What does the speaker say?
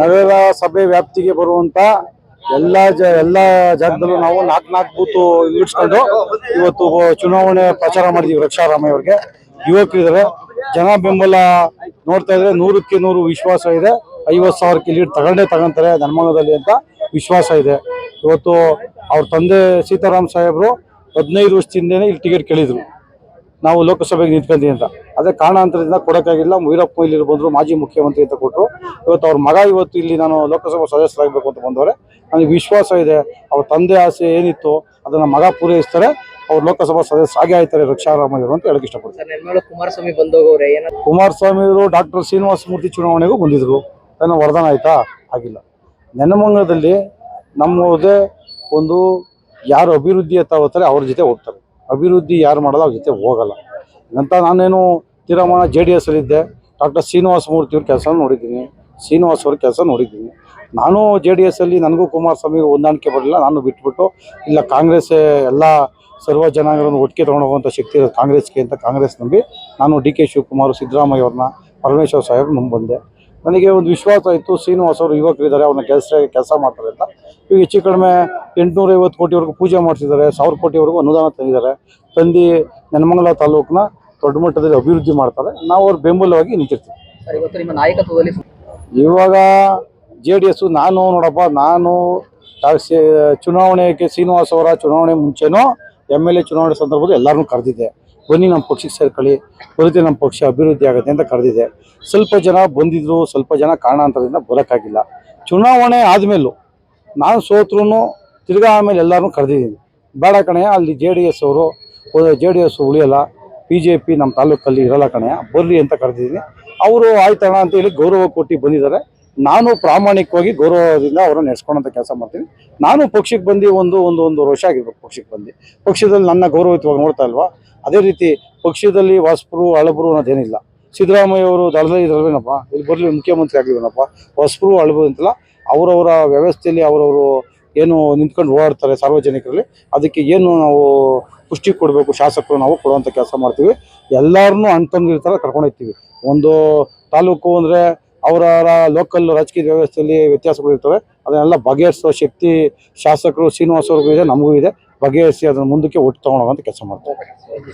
ನಗರ ಸಭೆ ವ್ಯಾಪ್ತಿಗೆ ಬರುವಂತ ಎಲ್ಲಾ ಎಲ್ಲಾ ಜಾಗದಲ್ಲೂ ನಾವು ನಾಲ್ಕು ನಾಲ್ಕು ಬೂತು ಇಟ್ಕೊಂಡು ಇವತ್ತು ಚುನಾವಣೆ ಪ್ರಚಾರ ಮಾಡಿದೀವಿ ರಕ್ಷಾರಾಮಯ್ಯ ಅವ್ರಿಗೆ. ಯುವಕರಿದ್ದಾರೆ ಜನ ಬೆಂಬಲ ನೋಡ್ತಾ ಇದ್ರೆ ನೂರಕ್ಕೆ ನೂರು ವಿಶ್ವಾಸ ಇದೆ. ಐವತ್ತು ಸಾವಿರಕ್ಕೆ ಲೀಡ್ ತಗೊಂಡೇ ತಗೊಂತಾರೆ ಧರ್ಮಂಗದಲ್ಲಿ ಅಂತ ವಿಶ್ವಾಸ ಇದೆ. ಇವತ್ತು ಅವ್ರ ತಂದೆ ಸೀತಾರಾಮ್ ಸಾಹೇಬ್ರು ಹದಿನೈದು ವರ್ಷದಿಂದನೇ ಇಲ್ಲಿ ಟಿಕೆಟ್ ಕೇಳಿದ್ರು. ನಾವು ಲೋಕಸಭೆಗೆ ನಿಂತ್ಕೊಂಡಿ ಅಂತ. ಅದೇ ಕಾರಣಾಂತರದಿಂದ ಕೊಡೋಕ್ಕಾಗಿಲ್ಲ ವೀರಪ್ಪ ಮೊಯ್ಲಿ ಬಂದರು ಮಾಜಿ ಮುಖ್ಯಮಂತ್ರಿ ಅಂತ ಕೊಟ್ಟರು ಇವತ್ತು ಅವ್ರ ಮಗ ಇವತ್ತು ಇಲ್ಲಿ ನಾನು ಲೋಕಸಭಾ ಸದಸ್ಯರಾಗಬೇಕು ಅಂತ ಬಂದವರೆ. ನನಗೆ ವಿಶ್ವಾಸ ಇದೆ. ಅವ್ರ ತಂದೆ ಆಸೆ ಏನಿತ್ತು ಅದನ್ನು ಮಗ ಪೂರೈಸ್ತಾರೆ. ಅವ್ರು ಲೋಕಸಭಾ ಸದಸ್ಯ ಆಗಿ ಆಯ್ತಾರೆ ರಕ್ಷಾರಾಮಯ್ಯವರು ಅಂತ ಹೇಳಕ್ ಇಷ್ಟಪಡ್ತಾರೆ ಕುಮಾರಸ್ವಾಮಿ ಬಂದೋಗವ್ರೆ ಕುಮಾರಸ್ವಾಮಿ ಅವರು ಡಾಕ್ಟರ್ ಶ್ರೀನಿವಾಸ ಮೂರ್ತಿ ಚುನಾವಣೆಗೂ ಬಂದಿದ್ರು. ಏನೋ ವರದಾನ ಆಯ್ತಾ? ಆಗಿಲ್ಲ. ನೆನಮಂಗಲದಲ್ಲಿ ನಮ್ಮದೇ ಒಂದು ಯಾರು ಅಭಿವೃದ್ಧಿ ಅಂತ ಹೋಗ್ತಾರೆ ಅವ್ರ ಜೊತೆ ಹೋಗ್ತಾರೆ. ಅಭಿವೃದ್ಧಿ ಯಾರು ಮಾಡಲ್ಲ ಅವ್ರ ಜೊತೆ ಹೋಗಲ್ಲ. ಅಂತ ನಾನೇನು ತೀರ್ಮಾನ ಜೆ ಡಿ ಎಸ್ ಅಲ್ಲಿದ್ದೆ ಡಾಕ್ಟರ್ ಶ್ರೀನಿವಾಸ ಮೂರ್ತಿ ಅವ್ರ ಕೆಲಸ ನೋಡಿದ್ದೀನಿ. ಶ್ರೀನಿವಾಸ್ ಅವ್ರ ಕೆಲಸ ನೋಡಿದ್ದೀನಿ. ನಾನು ಜೆ ಡಿ ಎಸ್ ಅಲ್ಲಿ ನನಗೂ ಕುಮಾರಸ್ವಾಮಿ ಹೊಂದಾಣಿಕೆ ಬರಲಿಲ್ಲ ನಾನು ಬಿಟ್ಬಿಟ್ಟು ಇಲ್ಲ, ಕಾಂಗ್ರೆಸ್ ಎಲ್ಲ ಸರ್ವ ಜನಾಂಗಗಳನ್ನು ಒಟ್ಟಿಗೆ ತೊಗೊಂಡೋಗುವಂಥ ಶಕ್ತಿ ಇರೋದು ಕಾಂಗ್ರೆಸ್ಗೆ ಅಂತ ಕಾಂಗ್ರೆಸ್ ನಂಬಿ ನಾನು ಡಿ ಕೆ ಶಿವಕುಮಾರ್, ಸಿದ್ದರಾಮಯ್ಯ ಅವ್ರನ್ನ, ಪರಮೇಶ್ವರ್ ಸಾಹೇಬ್ ನಂಬಿ ಬಂದೆ ನನಗೆ ಒಂದು ವಿಶ್ವಾಸ ಇತ್ತು. ಶ್ರೀನಿವಾಸ್ ಅವರು ಯುವಕರಿದ್ದಾರೆ. ಅವ್ರನ್ನ ಕೆಲಸ ಕೆಲಸ ಮಾಡ್ತಾರೆ ಅಂತ. ಈಗ ಹೆಚ್ಚು ಕಡಿಮೆ ಎಂಟುನೂರೈವತ್ತು ಕೋಟಿವರೆಗೂ ಪೂಜೆ ಮಾಡ್ತಿದ್ದಾರೆ. ಸಾವಿರ ಕೋಟಿವರೆಗೂ ಅನುದಾನ ತಂದಿದ್ದಾರೆ. ತಂದು ನೆನಮಂಗಲ ತಾಲೂಕನ್ನ ದೊಡ್ಡ ಮಟ್ಟದಲ್ಲಿ ಅಭಿವೃದ್ಧಿ ಮಾಡ್ತಾರೆ. ನಾವು ಅವ್ರ ಬೆಂಬಲವಾಗಿ ನಿಂತಿರ್ತೀವಿ. ಸರ್ ಇವತ್ತು ನಿಮ್ಮ ನಾಯಕತ್ವದಲ್ಲಿ ಇವಾಗ ಜೆ ಡಿ ಎಸ್ ನಾನು ನೋಡಪ್ಪ ನಾನು ಚುನಾವಣೆಗೆ ಶ್ರೀನಿವಾಸ್ ಅವರ ಚುನಾವಣೆ ಮುಂಚೆನೂ ಎಂ ಎಲ್ ಎ ಚುನಾವಣೆ ಸಂದರ್ಭದಲ್ಲಿ ಎಲ್ಲರನ್ನೂ ಕರೆದಿದ್ದೆ. ಬನ್ನಿ ನಮ್ಮ ಪಕ್ಷಕ್ಕೆ ಸೇರ್ಕೊಳ್ಳಿ ಬರುತ್ತೆ ನಮ್ಮ ಪಕ್ಷ ಅಭಿವೃದ್ಧಿ ಆಗುತ್ತೆ ಅಂತ ಕರೆದಿದ್ದೆ. ಸ್ವಲ್ಪ ಜನ ಬಂದಿದ್ರು ಸ್ವಲ್ಪ ಜನ ಕಾರಣಾಂತರದಿಂದ ಬರೋಕ್ಕಾಗಿಲ್ಲ. ಚುನಾವಣೆ ಆದಮೇಲೂ ನಾನು ಸೋತ್ರೂ ತಿರ್ಗಾ ಆಮೇಲೆ ಎಲ್ಲರನ್ನೂ ಕರೆದಿದ್ದೀನಿ. ಬೇಡ ಕಣೆ ಅಲ್ಲಿ ಜೆ ಡಿ ಎಸ್ ಅವರು ಜೆ ಡಿ ಎಸ್ ಉಳಿಯಲ್ಲ. ಬಿ ಜೆ ಪಿ ನಮ್ಮ ತಾಲೂಕಲ್ಲಿ ಇರಲ್ಲ ಕಣೆಯ ಬರಲಿ ಅಂತ ಕರೆದಿದ್ದೀನಿ. ಅವರು ಆಯ್ತಣ್ಣ ಅಂತ ಹೇಳಿ ಗೌರವ ಕೊಟ್ಟು ಬಂದಿದ್ದಾರೆ. ನಾನು ಪ್ರಾಮಾಣಿಕವಾಗಿ ಗೌರವದಿಂದ ಅವರನ್ನು ನಡೆಸ್ಕೊಳ್ಳೋಂಥ ಕೆಲಸ ಮಾಡ್ತೀನಿ. ನಾನು ಪಕ್ಷಕ್ಕೆ ಬಂದು ಒಂದು ಒಂದು ಒಂದು ವರ್ಷ ಆಗಿರ್ಬೇಕು ಪಕ್ಷಕ್ಕೆ ಬಂದು. ಪಕ್ಷದಲ್ಲಿ ನನ್ನ ಗೌರವಯುತವಾಗಿ ನೋಡ್ತಾ ಇಲ್ವಾ? ಅದೇ ರೀತಿ ಪಕ್ಷದಲ್ಲಿ ವಾಸ್ಪರು ಹಳಬರು ಅನ್ನೋದೇನಿಲ್ಲ. ಸಿದ್ದರಾಮಯ್ಯ ಅವರು ದಳದಲ್ಲಿ ಇದ್ರಲ್ವೇನಪ್ಪ? ಇಲ್ಲಿ ಬರಲಿ ಮುಖ್ಯಮಂತ್ರಿ ಆಗಿಲ್ವೇನಪ್ಪ ಹೊಸಬರು ಅಳಬರು ಅಂತಲ್ಲ ಅವರವರ ವ್ಯವಸ್ಥೆಯಲ್ಲಿ ಅವರವರು ಏನು ನಿಂತ್ಕೊಂಡು ಓಡಾಡ್ತಾರೆ ಸಾರ್ವಜನಿಕರಲ್ಲಿ, ಅದಕ್ಕೆ ಏನು ನಾವು ಪುಷ್ಟಿ ಕೊಡಬೇಕು, ಶಾಸಕರು ನಾವು ಕೊಡುವಂಥ ಕೆಲಸ ಮಾಡ್ತೀವಿ. ಎಲ್ಲರನ್ನೂ ಅಣ್ತಂದಿರ ಥರ ಕರ್ಕೊಂಡು ಹೋಗ್ತೀವಿ. ಒಂದು ತಾಲೂಕು ಅಂದರೆ ಅವರ ಲೋಕಲ್ ರಾಜಕೀಯ ವ್ಯವಸ್ಥೆಯಲ್ಲಿ ವ್ಯತ್ಯಾಸಗಳು ಇರ್ತವೆ. ಅದನ್ನೆಲ್ಲ ಬಗೆಹರಿಸೋ ಶಕ್ತಿ ಶಾಸಕರು ಶ್ರೀನಿವಾಸ್ ಇದೆ, ನಮಗೂ ಇದೆ. ಬಗೆಹರಿಸಿ ಅದನ್ನು ಮುಂದಕ್ಕೆ ಒಟ್ಟು ತೊಗೊಂಡೋಗೋಂಥ ಕೆಲಸ ಮಾಡ್ತೀವಿ.